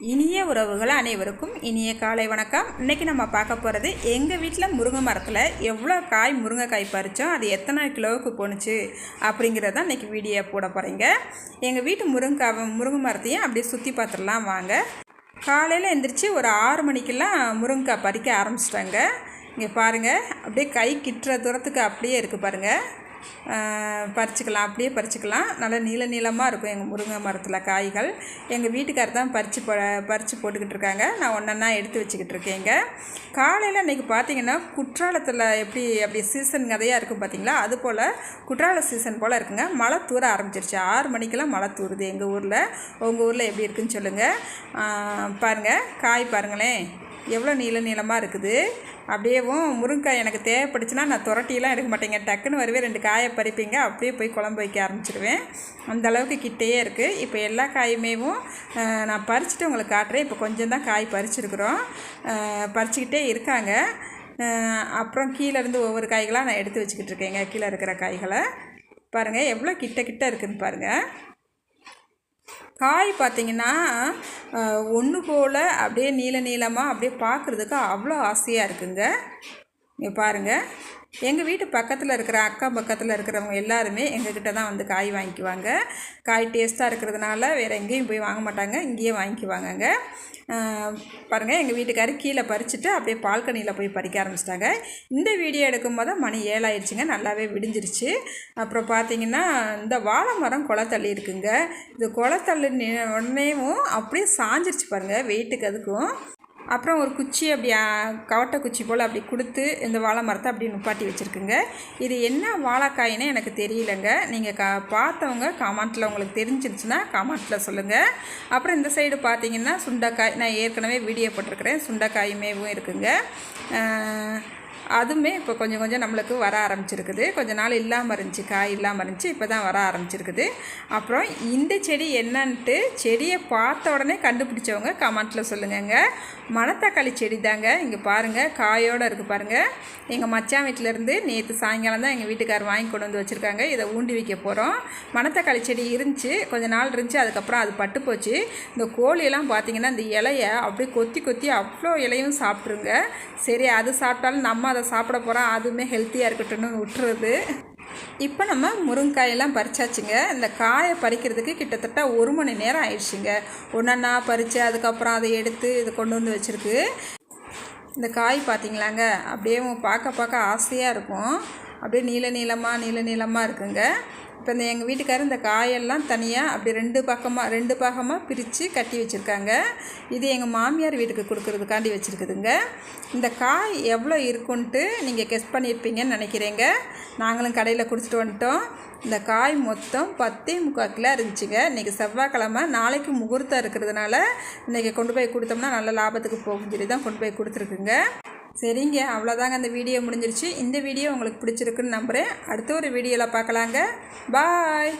இனிய உறவுகள் அனைவருக்கும் இனிய காலை வணக்கம். இன்றைக்கி நம்ம பார்க்க போகிறது எங்கள் வீட்டில் முருங்கை மரத்தில் எவ்வளோ காய் முருங்கைக்காய் பறித்தோம் அது எத்தனை கிலோவுக்கு போணுச்சு அப்படிங்கிறத இன்றைக்கி வீடியோ போட போகிறீங்க எங்கள் வீட்டு முருங்கைக்காவை முருங்கை மரத்தையும் அப்படியே சுற்றி பார்த்துடலாம் வாங்க. காலையில் எந்திரிச்சு ஒரு ஆறு மணிக்கெல்லாம் முருங்கைக்காய் பறிக்க ஆரம்பிச்சிட்டாங்க. இங்கே பாருங்கள் அப்படியே கை கிட்டுற தூரத்துக்கு அப்படியே இருக்குது பாருங்கள் பறிச்சுக்கலாம் அப்படியே பறிச்சுக்கலாம். நல்லா நீள நீளமாக இருக்கும் எங்கள் முருங்கை மரத்தில் காய்கள். எங்கள் வீட்டுக்கார் தான் பறித்து போ பறித்து போட்டுக்கிட்டு இருக்காங்க. நான் ஒன்றா எடுத்து வச்சுக்கிட்டு இருக்கேங்க காலையில் இன்றைக்கி பார்த்தீங்கன்னா குற்றாலத்தில் எப்படி அப்படி சீசன் கதையாக இருக்கும் பார்த்தீங்களா அது போல் குற்றால சீசன் போல் இருக்குங்க. மழை தூர ஆரம்பிச்சிருச்சு. ஆறு மணிக்கெல்லாம் மழை தூருது எங்கள் ஊரில். உங்கள் ஊரில் எப்படி இருக்குன்னு சொல்லுங்கள் பாருங்கள் காய் பாருங்களேன். எவ்வளோ நீள நீளமாக இருக்குது? அப்படியேவும் முருங்கைக்காய் எனக்கு தேவைப்படுச்சுன்னா நான் துரட்டியெல்லாம் எடுக்க மாட்டேங்க. டக்குன்னு வருவே ரெண்டு காயை பறிப்பீங்க அப்படியே போய் குழம்பு வைக்க ஆரம்பிச்சிடுவேன் அந்த அளவுக்கு கிட்டேயே இருக்குது இப்போ எல்லா காயுமேவும் நான் பறிச்சுட்டு உங்களுக்கு காட்டுறேன். இப்போ கொஞ்சம் தான் காய் பறிச்சிருக்குறோம். பறிச்சுக்கிட்டே இருக்காங்க. அப்புறம் கீழேருந்து ஒவ்வொரு காய்களாக நான் எடுத்து வச்சுக்கிட்டு இருக்கேங்க. கீழே இருக்கிற காய்களை. பாருங்கள் எவ்வளோ கிட்ட கிட்ட இருக்குதுன்னு பாருங்கள் காய் பார்த்திங்கன்னா ஒன்று போல் அப்படியே நீள நீளமாக அப்படியே பார்க்குறதுக்கு அவ்வளோ ஆசையாக இருக்குங்க. இங்கே பாருங்கள் எங்கள் வீட்டு பக்கத்தில் இருக்கிற அக்கம் பக்கத்தில் இருக்கிறவங்க எல்லாருமே எங்ககிட்ட தான் வந்து காய் வாங்கிக்குவாங்க. காய் டேஸ்ட்டாக இருக்கிறதுனால வேறு எங்கேயும் போய் வாங்க மாட்டாங்க. இங்கேயே வாங்கிக்குவாங்கங்க. பாருங்கள் எங்கள் வீட்டுக்காரர் கீழே பறிச்சுட்டு அப்படியே பால்கனியில் போய் பறிக்க ஆரம்பிச்சிட்டாங்க. இந்த வீடியோ எடுக்கும் போது மணி ஏழாயிடுச்சுங்க. நல்லாவே விடிஞ்சிருச்சு. அப்புறம் பார்த்தீங்கன்னா இந்த வாழை மரம் குளத்தள்ளி இருக்குங்க. இது குளத்தள்ளி உடனேவும் அப்படியே சாஞ்சிருச்சு பாருங்கள் வெயிட்டுக்கு அதுக்கும். அப்புறம் ஒரு குச்சி அப்படி கவட்டை குச்சி போல் அப்படி கொடுத்து இந்த வாழை மரத்தை அப்படி நுப்பாட்டி வச்சுருக்குங்க. இது என்ன வாழைக்காயின்னு எனக்கு தெரியலங்க. நீங்கள் க பார்த்தவங்க காமாண்ட்டில் உங்களுக்கு தெரிஞ்சிருச்சுன்னா காமாண்டில் சொல்லுங்கள் அப்புறம் இந்த சைடு பார்த்தீங்கன்னா சுண்டைக்காய் நான் ஏற்கனவே வீடியோ போட்டிருக்கிறேன். சுண்டைக்காயுமேவும் இருக்குங்க. அதுவுமே இப்போ கொஞ்சம் கொஞ்சம் நம்மளுக்கு வர ஆரம்பிச்சிருக்குது. கொஞ்ச நாள் இல்லாமல் இருந்துச்சு காய் இல்லாமல் இருந்துச்சு இப்போ தான் வர ஆரம்பிச்சிருக்குது. அப்புறம் இந்த செடி என்னன்ட்டு செடியை பார்த்த உடனே கண்டுபிடிச்சவங்க கமெண்ட்டில் சொல்லுங்கங்க. மணத்தக்காளி செடி தாங்க இங்கே பாருங்கள் காயோடு இருக்குது பாருங்கள் எங்கள் மச்சான் வீட்டிலேருந்து நேற்று சாயங்காலம் தான் எங்கள் வீட்டுக்கார் வாங்கி கொண்டு வந்து வச்சுருக்காங்க. இதை ஊண்டி வைக்க போகிறோம் மணத்தக்காளி செடி இருந்துச்சு கொஞ்ச நாள் இருந்துச்சு அதுக்கப்புறம் அது பட்டு போச்சு. இந்த கோழியெல்லாம் பார்த்திங்கன்னா இந்த இலையை அப்படியே கொத்தி கொத்தி அவ்வளோ இலையும் சாப்பிட்ருங்க சரி அது சாப்பிட்டாலும் நம்ம அதை சாப்பிட போகிறோம் அதுவுமே ஹெல்த்தியாக இருக்கட்டும்னு விட்டுறது. இப்போ நம்ம முருங்காயெல்லாம் பறிச்சாச்சுங்க. இந்த காயை பறிக்கிறதுக்கு கிட்டத்தட்ட ஒரு மணி நேரம் ஆயிடுச்சுங்க. ஒன்றா பறித்து அதுக்கப்புறம் அதை எடுத்து இதை கொண்டு வந்து வச்சுருக்கு. இந்த காய் பார்த்திங்களாங்க அப்படியே பார்க்க பார்க்க ஆசையாக இருக்கும். அப்படியே நீள நீளமாக நீள நீளமாக இருக்குங்க. இப்போ இந்த எங்கள் வீட்டுக்காரர் இந்த காயெல்லாம் தனியாக அப்படி ரெண்டு பக்கமாக ரெண்டு பாகமாக பிரித்து கட்டி வச்சுருக்காங்க. இது எங்கள் மாமியார் வீட்டுக்கு கொடுக்குறதுக்காண்டி வச்சுருக்குதுங்க. இந்த காய் எவ்வளோ இருக்குன்ட்டு நீங்கள் கெஸ் பண்ணியிருப்பீங்கன்னு நினைக்கிறேங்க. நாங்களும் கடையில் குடிச்சிட்டு வந்துட்டோம். இந்த காய் மொத்தம் பத்தே முக்கால் கிலோ இருந்துச்சுங்க. இன்றைக்கி செவ்வாய்க்கிழமை நாளைக்கு முகூர்த்தம் இருக்கிறதுனால இன்றைக்கி கொண்டு போய் கொடுத்தோம்னா நல்ல லாபத்துக்கு போகும் சொல்லி தான் கொண்டு போய் கொடுத்துருக்குங்க. சரிங்க அவ்வளோதாங்க அந்த வீடியோ முடிஞ்சிருச்சு. இந்த வீடியோ உங்களுக்கு பிடிச்சிருக்குன்னு நம்புகிறேன் அடுத்த ஒரு வீடியோவில் பார்க்கலாங்க. பாய்